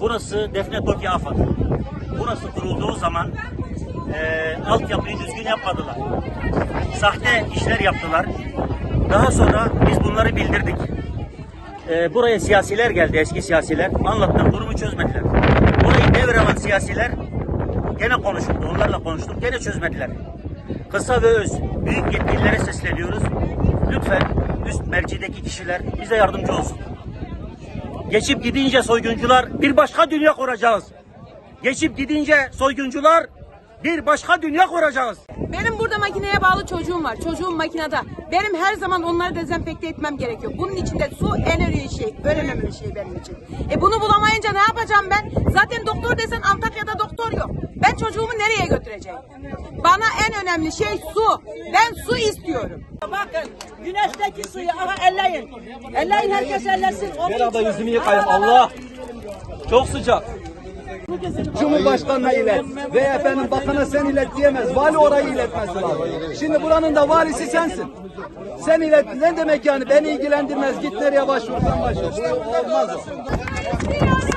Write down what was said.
Burası Defne Toki Afat. Burası kurulduğu zaman e, altyapıyı düzgün yapmadılar. Sahte işler yaptılar. Daha sonra biz bunları bildirdik. E, buraya siyasiler geldi, eski siyasiler. Anlattık, durumu çözmediler. Burayı devralan siyasiler gene konuşuldu, onlarla konuştuk, gene çözmediler. Kısa ve öz, büyük yetkililere sesleniyoruz. Lütfen üst mercideki kişiler bize yardımcı olsun. Geçip gidince soyguncular bir başka dünya kuracağız. Geçip gidince soyguncular bir başka dünya kuracağız. Benim burada makineye bağlı çocuğum var. Çocuğum makinede. Benim her zaman onları dezenfekte etmem gerekiyor. Bunun içinde su en önemli şey, en önemli şey benim için. E bunu bulamayınca ne yapacağım ben? Zaten doktor desen Antakya'da doktor. Ben çocuğumu nereye götüreceğim? Bana en önemli şey su. Ben su istiyorum. Bakın güneşteki suyu ama elleyin. Elleyin herkes ellesin. Onun Ver abla yüzümü yıkayım. Allah! Çok sıcak. Cumhurbaşkanına ilet ve efendim bakana sen ilet diyemez. Vali orayı iletmesi lazım. Şimdi buranın da valisi sensin. Sen ilet ne demek yani beni ilgilendirmez git nereye başvursan başvur. Bu Olmaz o.